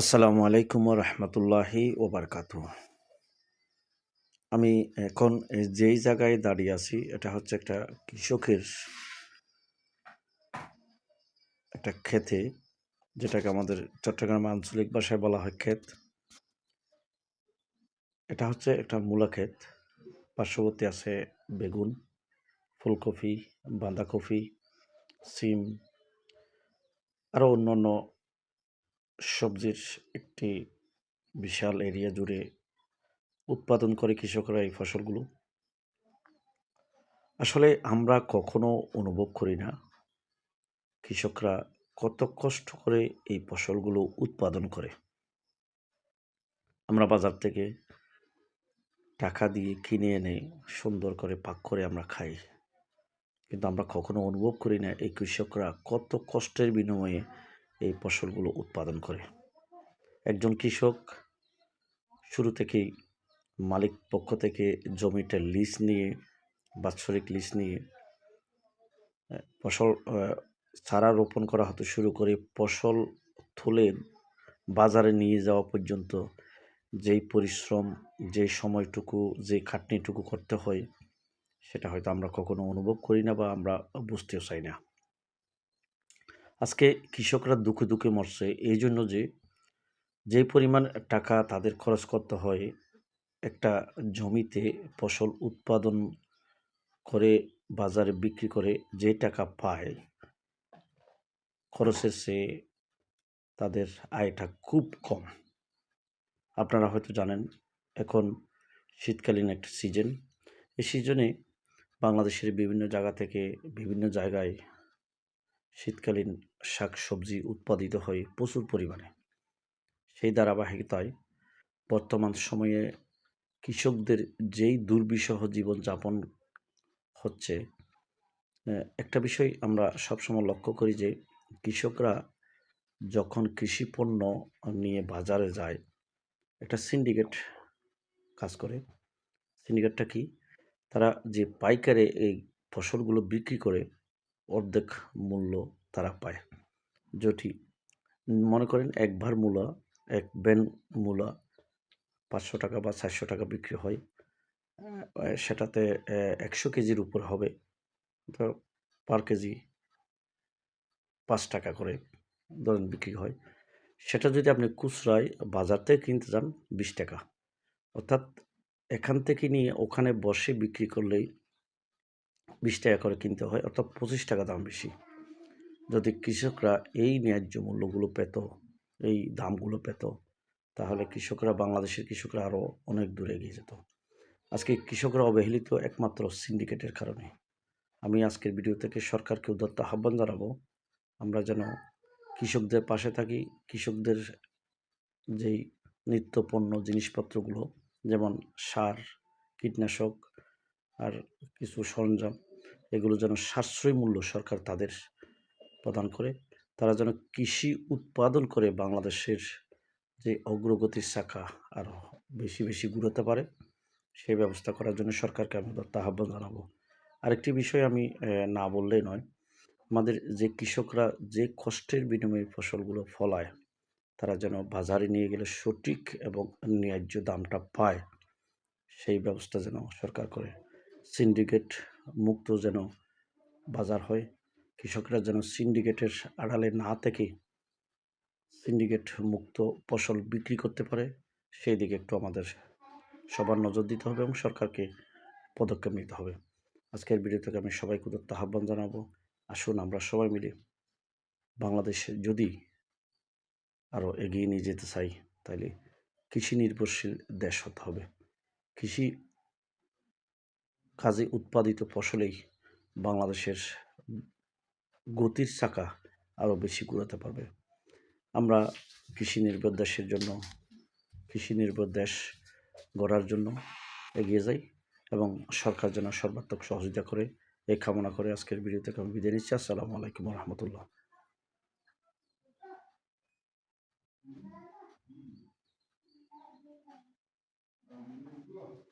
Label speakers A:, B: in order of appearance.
A: আসসালামু আলাইকুম রহমতুল্লাহি ওবরকাতু আমি এখন যেই জায়গায় দাঁড়িয়ে আছি, এটা হচ্ছে একটা কৃষকের একটা ক্ষেতে, যেটাকে আমাদের চট্টগ্রাম আঞ্চলিক ভাষায় বলা হয় ক্ষেত। এটা হচ্ছে একটা মূলা ক্ষেত। পার্শ্ববর্তী আছে বেগুন, ফুলকপি, বাঁধাকপি, সিম, আরও অন্য অন্য সবজির একটি বিশাল এরিয়া জুড়ে উৎপাদন করে কৃষকরা এই ফসলগুলো। আসলে আমরা কখনো অনুভব করি না কৃষকরা কত কষ্ট করে এই ফসলগুলো উৎপাদন করে। আমরা বাজার থেকে টাকা দিয়ে কিনে এনে সুন্দর করে পাক করে আমরা খাই। কিন্তু আমরা কখনো অনুভব করি না এই কৃষকরা কত কষ্টের বিনিময়ে এই ফসলগুলো উৎপাদন করে। একজন কৃষক শুরু থেকেই মালিক পক্ষ থেকে জমিটা লিজ নিয়ে, বাৎসরিক লিজ নিয়ে ফসল চারা রোপণ করা হতে শুরু করে ফসল তুলে বাজারে নিয়ে যাওয়া পর্যন্ত যেই পরিশ্রম যে সময়টুকু, যে খাটনিটুকু করতে হয়, সেটা হয়তো আমরা কখনো অনুভব করি না বা আমরা বুঝতেও চাই না। আজকে কৃষকরা দুঃখে দুঃখে মরছে। এই জন্য যে যে পরিমাণ টাকা তাদের খরচ করতে হয়, একটা জমিতে ফসল উৎপাদন করে, বাজারে বিক্রি করে যে টাকা পায়, খরচের চেয়ে তাদের আয়টা খুব কম। আপনারা হয়তো জানেন, এখন শীতকালীন একটা সিজন এই সিজনে বাংলাদেশের বিভিন্ন জায়গা থেকে বিভিন্ন জায়গায় শীতকালীন শাক সবজি উৎপাদিত হয় প্রচুর পরিমাণে। সেই ধারাবাহিকতায় বর্তমান সময়ে কৃষকদের যেই দুর্বিষহ জীবনযাপন হচ্ছে একটা বিষয় আমরা সবসময় লক্ষ্য করি যে, কৃষকরা যখন কৃষি পণ্য নিয়ে বাজারে যায়, একটা সিন্ডিকেট কাজ করে। সিন্ডিকেটটা কি? তারা যে পাইকারে এই ফসলগুলো বিক্রি করে অর্ধেক মূল্য তারা পায়। যেটি মনে করেন এক ভার মূলা, এক ব্যান মূলা পাঁচশো টাকা বা চারশো টাকা বিক্রি হয়। সেটাতে একশো কেজির উপর হবে। তো পার কেজি পাঁচ টাকা করে ধরেন বিক্রি হয়। সেটা যদি আপনি খুচরায় বাজার থেকে কিনতে যান, বিশ টাকা। অর্থাৎ এখান থেকে নিয়ে ওখানে বসে বিক্রি করলেই বিশ টাকা করে কিনতে হয়, অর্থাৎ পঁচিশ টাকা দাম বেশি। যদি কৃষকরা এই ন্যায্য মূল্যগুলো পেত, এই দামগুলো পেত, তাহলে কৃষকরা, বাংলাদেশের কৃষকরা আরও অনেক দূরে এগিয়ে যেত। আজকে কৃষকরা অবহেলিত একমাত্র সিন্ডিকেটের কারণে। আমি আজকের ভিডিও থেকে সরকারকে উদ্যত্ত আহ্বান জানাব, আমরা যেন কৃষকদের পাশে থাকি, কৃষকদের যেই নিত্যপণ্য জিনিসপত্রগুলো, যেমন সার, কীটনাশক, আর কিছু সরঞ্জাম এগুলো যেন সাশ্রয়ী মূল্য সরকার তাদের প্রদান করে। তারা যেন কৃষি উৎপাদন করে বাংলাদেশের যে অগ্রগতির শাখা আরও বেশি বেশি ঘুরোতে পারে, সেই ব্যবস্থা করার জন্য সরকারকে আমি আহ্বান জানাব। আরেকটি বিষয় আমি না বললেই নয়, আমাদের যে কৃষকরা যে কষ্টের বিনিময়ে ফসলগুলো ফলায়, তারা যেন বাজারে নিয়ে গেলে সঠিক এবং ন্যায্য দামটা পায়, সেই ব্যবস্থা যেন সরকার করে। সিন্ডিকেট মুক্ত যেন বাজার হয়। কৃষকরা যেন সিন্ডিকেটের আড়ালে না থেকে সিন্ডিকেট মুক্ত ফসল বিক্রি করতে পারে, সেই দিকে একটু আমাদের সবার নজর দিতে হবে এবং সরকারকে পদক্ষেপ নিতে হবে। আজকের ভিডিও থেকে আমি সবাইকে উদত্ত আহ্বান জানাব। আসুন আমরা সবাই মিলে বাংলাদেশে যদি আরও এগিয়ে নিয়ে যেতে চাই তাহলে কৃষি নির্ভরশীল দেশ হতে হবে। কৃষি কাজে উৎপাদিত ফসলেই বাংলাদেশের গতির চাকা আরও বেশি ঘুরাতে পারবে আমরা কৃষি নির্ভর দেশের জন্য, কৃষি নির্ভর দেশ গড়ার জন্য এগিয়ে যাই এবং সরকার যেন সর্বাত্মক সহযোগিতা করে, এই কামনা করে আজকের ভিডিও থেকে আমি বিদায় নিচ্ছি আসসালামু আলাইকুম রহমতুল্লাহ Thank you.